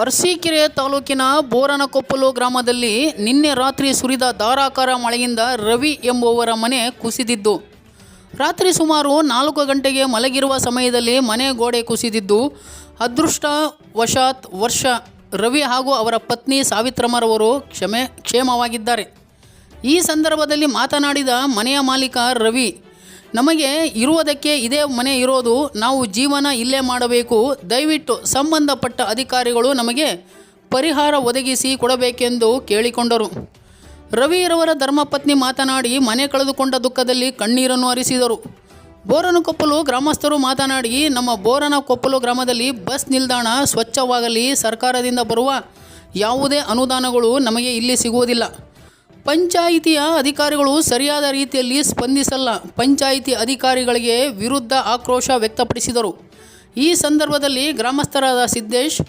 ಅರಸೀಕೆರೆ ತಾಲೂಕಿನ ಬೋರನಕೊಪ್ಪಲು ಗ್ರಾಮದಲ್ಲಿ ನಿನ್ನೆ ರಾತ್ರಿ ಸುರಿದ ಧಾರಾಕಾರ ಮಳೆಯಿಂದ ರವಿ ಎಂಬುವರ ಮನೆ ಕುಸಿದಿದ್ದು. ರಾತ್ರಿ ಸುಮಾರು ನಾಲ್ಕು ಗಂಟೆಗೆ ಮಲಗಿರುವ ಸಮಯದಲ್ಲಿ ಮನೆ ಗೋಡೆ ಕುಸಿದಿದ್ದು, ಅದೃಷ್ಟವಶಾತ್ ವರ್ಷ ರವಿ ಹಾಗೂ ಅವರ ಪತ್ನಿ ಸಾವಿತ್ರಮ್ಮರವರು ಕ್ಷಮೆ ಕ್ಷೇಮವಾಗಿದ್ದಾರೆ. ಈ ಸಂದರ್ಭದಲ್ಲಿ ಮಾತನಾಡಿದ ಮನೆಯ ಮಾಲೀಕ ರವಿ ನಮಗೆ ಇರುವುದಕ್ಕೆ ಇದೇ ಮನೆ ಇರೋದು, ನಾವು ಜೀವನ ಇಲ್ಲೇ ಮಾಡಬೇಕು. ದಯವಿಟ್ಟು ಸಂಬಂಧಪಟ್ಟ ಅಧಿಕಾರಿಗಳು ನಮಗೆ ಪರಿಹಾರ ಒದಗಿಸಿ ಕೊಡಬೇಕೆಂದು ಕೇಳಿಕೊಂಡರು. ರವಿರವರ ಧರ್ಮಪತ್ನಿ ಮಾತನಾಡಿ, ಮನೆ ಕಳೆದುಕೊಂಡ ದುಃಖದಲ್ಲಿ ಕಣ್ಣೀರನ್ನು ಹರಿಸಿದರು ಬೋರನಕೊಪ್ಪಲು ಗ್ರಾಮಸ್ಥರು ಮಾತನಾಡಿ, ನಮ್ಮ ಬೋರನಕೊಪ್ಪಲು ಗ್ರಾಮದಲ್ಲಿ ಬಸ್ ನಿಲ್ದಾಣ ಸ್ವಚ್ಛವಾಗಲಿ, ಸರ್ಕಾರದಿಂದ ಬರುವ ಯಾವುದೇ ಅನುದಾನಗಳು ನಮಗೆ ಇಲ್ಲಿ ಸಿಗುವುದಿಲ್ಲ. ಪಂಚಾಯಿತಿಯ ಅಧಿಕಾರಿಗಳು ಸರಿಯಾದ ರೀತಿಯಲ್ಲಿ ಸ್ಪಂದಿಸಲ್ಲ. ಪಂಚಾಯಿತಿ ಅಧಿಕಾರಿಗಳಿಗೆ ವಿರುದ್ಧ ಆಕ್ರೋಶ ವ್ಯಕ್ತಪಡಿಸಿದರು. ಈ ಸಂದರ್ಭದಲ್ಲಿ ಗ್ರಾಮಸ್ಥರಾದ ಸಿದ್ದೇಶ್,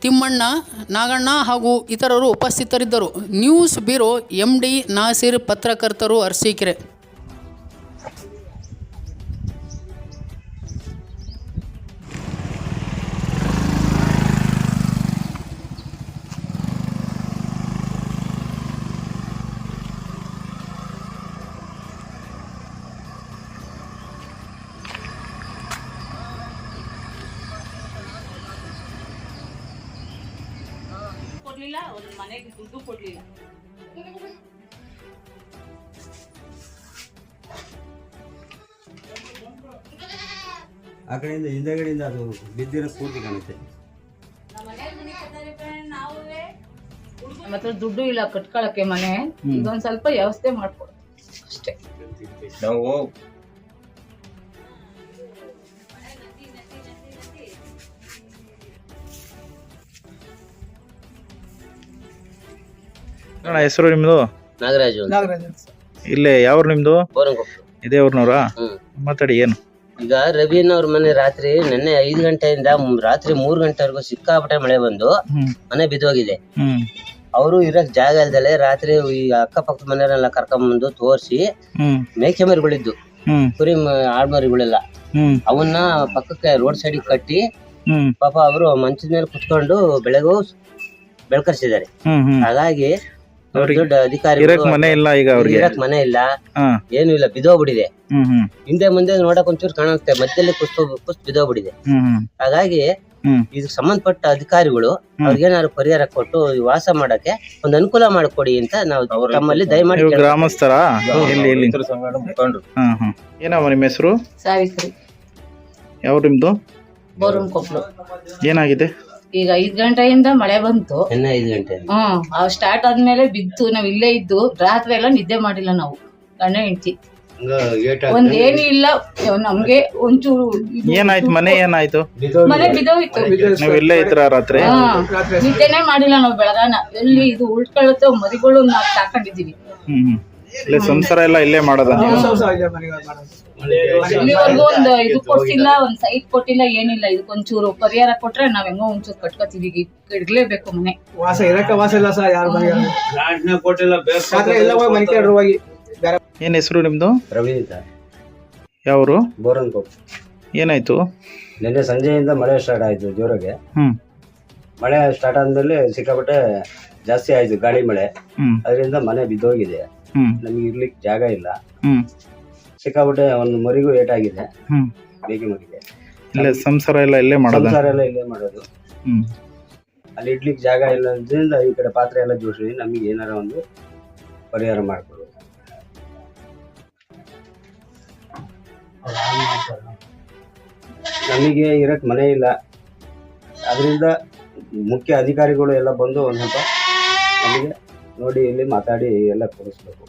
ತಿಮ್ಮಣ್ಣ, ನಾಗಣ್ಣ ಹಾಗೂ ಇತರರು ಉಪಸ್ಥಿತರಿದ್ದರು. News bureau M D Nasir, ಪತ್ರಕರ್ತರು ಅರಸೀಕೆರೆ. ಕೊಡ್ಲಿಲ್ಲ ಅವ್ರ ಮನೆಗೆ ದುಡ್ಡು ಕೊಡ್ಲಿಲ್ಲ. ಆ ಕಡೆಯಿಂದ ಹಿಂದೆಗಡೆಯಿಂದ ಅದು ಬಿದ್ದಿರೋ ಸ್ಫೂರ್ತಿ ಕಾಣುತ್ತೆ. ಮತ್ತೆ ದುಡ್ಡು ಇಲ್ಲ ಕಟ್ಕೊಳಕ್ಕೆ ಮನೆ ಇದೊಂದ್ ಸ್ವಲ್ಪ ವ್ಯವಸ್ಥೆ ಮಾಡ್ಕೊಡ್ತೀವಿ ಅಷ್ಟೇ. ನಾವು ಅಣ್ಣ ಹೆಸರು ನಿಮ್ದು? ನಾಗರಾಜು ಅಂತ. ಇಲ್ಲೇ ಯಾವ ನಿಮ್ದು? ಇದೇ ಊರ್ನವ್ರಾ? ಹ್ಮ್. ಮಾತಾಡಿ ಏನು? ಈಗ ರವೀನ್ ಅವ್ರ ಮನೆ ರಾತ್ರಿ ನಿನ್ನೆ ಐದು ಗಂಟೆಯಿಂದ ಮ್- ರಾತ್ರಿ ಮೂರ್ ಗಂಟೆವರೆಗೂ ಸಿಕ್ಕಾಪಟ್ಟೆ ಮಳೆ ಬಂದು ಹ್ಮ್. ಮನೆ ಬಿದ್ದೋಗಿದೆ. ಹ್ಮ್. ಅವರು ಇರಕ್ ಜಾಗ ಇಲ್ದಲೆ ರಾತ್ರಿ ಈ ಅಕ್ಕಪಕ್ಕದ ಮನೆಯವರೆಲ್ಲ ಕರ್ಕೊಂಬಂದು ತೋರಿಸಿ ಹ್ಮ್. ಮೇಕೆ ಮರಿಗಳಿದ್ದು ಹ್ಮ್. ಕುರಿ ಮ- ಆಡ್ಮರಿಗಳೆಲ್ಲ ಹ್ಮ್. ಅವನ್ನ ಪಕ್ಕಕ್ಕೆ ರೋಡ್ ಸೈಡ್ ಕಟ್ಟಿ ಹ್ಮ್. ಪಾಪ ಅವರು ಮಂಚದ ಮೇಲೆ ಕುತ್ಕೊಂಡು ಬೆಳಗು ಬೆಳಕರಿಸಿದ್ದಾರೆ. ಹ್ಮ್ ಹ್ಮ್. ಹಾಗಾಗಿ ಅವ್ರಿಗೆ ದೊಡ್ಡ ಅಧಿಕಾರಿ ಇರಕ್ ಮನೆ ಇಲ್ಲ ಈಗ ಅವ್ರಿಗೆ. ಇರಕ್ ಮನೆ ಇಲ್ಲ. ಹಾ. ಏನು ಇಲ್ಲ ಬಿದೋಗ್ಬಿಟ್ಟಿದೆ ಹ್ಮ್ ಹ್ಮ್. ಹಿಂದೆ ಮುಂದೆ ನೋಡಕ್ ಒಂಚೂರು ಕಾಣುತ್ತೆ ಮಧ್ಯದಲ್ಲಿ ಕುಸ್ತು ಕುಸ್ತು ಬಿದೋಗ್ಬಿಟ್ಟಿದೆ ಹ್ಮ್ ಹ್ಮ್. ಹಾಗಾಗಿ ಹ್ಮ್. ಇದಕ್ಕೆ ಸಂಬಂಧಪಟ್ಟ ಅಧಿಕಾರಿಗಳು ಅವ್ರಿಗೇನಾದ್ರು ಪರಿಹಾರ ಕೊಟ್ಟು ಈ ವಾಸ ಮಾಡಕ್ಕೆ ಒಂದು ಅನುಕೂಲ ಮಾಡಿಕೊಡಿ ಅಂತ ನಾವು ತಮ್ಮಲ್ಲಿ ದಯಮಾಡಿ ನೀವು ಕೇಳ್ಕೊಳ್ತೀವಿ. ಗ್ರಾಮಸ್ಥರ? ಎಲ್ಲಿ ಎಲ್ಲಿ? ರೈತರ ಸಂಘದ ಮುಖಂಡರು. ಹಾ ಹಾ ಏನಮ್ಮ ನಿಮ್ಮ ಹೆಸರು? ಸಾವಿತ್ರಿ. ಯಾವ ನಿಮ್ದು? ಬೋರನ್ ಕೊಪ್ಲು. ಏನಾಗಿದೆ? ಈಗ ಐದ್ ಗಂಟೆಯಿಂದ ಮಳೆ ಬಂತು. ಇನ್ನ ಐದು ಗಂಟೆ ಹ್ಮ್ ಆ ಸ್ಟಾರ್ಟ್ ಆದ್ಮೇಲೆ ಬಿದ್ದು ನಾವ್ ಇಲ್ಲೇ ಇದ್ದು ರಾತ್ರಿ ಎಲ್ಲ ನಿದ್ದೆ ಮಾಡಿಲ್ಲ ನಾವು ಗಂಡ ಹೆಂಡತಿ. ಒಂದ್ ಏನು ಇಲ್ಲ ನಮ್ಗೆ ಒಂಚೂರು ಇದು- ಏನಾಯ್ತು ಮನೆ ಏನಾಯ್ತು? ಮನೆ ಬಿದ್ದೋಯ್ತು. ನೀವು ಇಲ್ಲೇ ಇದ್ರ ರಾತ್ರಿ? ಹಾ ನಿದ್ದೆನೆ ಮಾಡಿಲ್ಲ ನಾವು ಬೆಳಗಾನ. ಎಲ್ಲಿ ಇದು ಉಳ್ಕೊಳ್ಳುತ್ತೋ ಮರಿಗಳು ನಾವ್ ಸಾಕೊಂಡಿದೀವಿ ಹ್ಮ್ ಹ್ಮ್. ಇಲ್ಲೇ ಸಂಸಾರ ಎಲ್ಲ ಇಲ್ಲೇ ಮಾಡೋದ ನೀವು? ಇಲ್ಲಿವರೆಗೂ ಒಂದ್ ಇದು ಕೊಟ್ಟಿಲ್ಲ ಒಂದ್ ಸೈಟ್ ಕೊಟ್ಟಿಲ್ಲ ಏನಿಲ್ಲ ಇದಕ್ಕೊಂಚೂರು ಪರಿಹಾರ ಕೊಟ್ರೆ ನಾವ್ ಹೆಂಗೋ ಒಂಚೂರು ಕಟ್ಕೋತೀವಿ ಈಗ ಇಡ್ಲೇಬೇಕು ಮನೆ. ವಾಸ ಇರಕ ವಾಸ ಇಲ್ಲ ಸರ್ ಯಾರು ಎಲ್ಲ ಹೋಗಿ ಮನೆ ಕೇಳ್ರಿ ಹೋಗಿ ಬೇರೆ ಏನ್ ಹೆಸರು ನಿಮ್ದು? ರವಿ ಅಂತ. ಬೋರನ್ ಬೋರನ್ಕೊಪ್ಪ ಏನಾಯ್ತು? ನಿನ್ನೆ ಸಂಜೆಯಿಂದ ಮಳೆ ಸ್ಟಾರ್ಟ್ ಆಯ್ತು ಜೋರಾಗೆ. ಹ್ಮ್. ಮಳೆ ಸ್ಟಾರ್ಟ್ ಆದ್ಮೇಲೆ ಸಿಕ್ಕಾಪಟ್ಟೆ ಜಾಸ್ತಿ ಆಯ್ತು ಗಾಳಿ ಮಳೆ. ಅದರಿಂದ ಮನೆ ಬಿದ್ದೋಗಿದೆ. ಹ್ಮ್. ನಮಗೆ ಇರ್ಲಿಕ್ಕೆ ಜಾಗ ಇಲ್ಲ. ಹ್ಮ್. ಸಿಕ್ಕಾಪಟ್ಟೆ ಒಂದು ಮರಿಗೂ ಏಟಾಗಿದೆ. ಹ್ಮ್. ಬೇಗ ಮರಿಗೆ. ಇಲ್ಲೇ ಸಂಸಾರ ಎಲ್ಲ ಇಲ್ಲೇ ಮಾಡೋದ? ಸಂಸಾರ ಎಲ್ಲ ಇಲ್ಲೇ ಮಾಡೋದು. ಹ್ಮ್. ಅಲ್ಲಿ ಇಡ್ಲಿಕ್ಕೆ ಜಾಗ ಇಲ್ಲ ಅಂದ್ರಿಂದ ಈ ಕಡೆ ಪಾತ್ರೆ ಎಲ್ಲ ಜೋಡಿಸಿ ನಮಗೆ ಏನಾರ ಒಂದು ಪರಿಹಾರ ಮಾಡಿಕೊಡು. ನಮಗೆ ಇರಕ್ ಮನೆ ಇಲ್ಲ. ಅದರಿಂದ ಮುಖ್ಯ ಅಧಿಕಾರಿಗಳು ಎಲ್ಲ ಬಂದು ಒಂದು ಸ್ವಲ್ಪ ನಮಗೆ ನೋಡಿ ಇಲ್ಲಿ ಮಾತಾಡಿ ಎಲ್ಲ ಕೊಡಿಸ್ಬೇಕು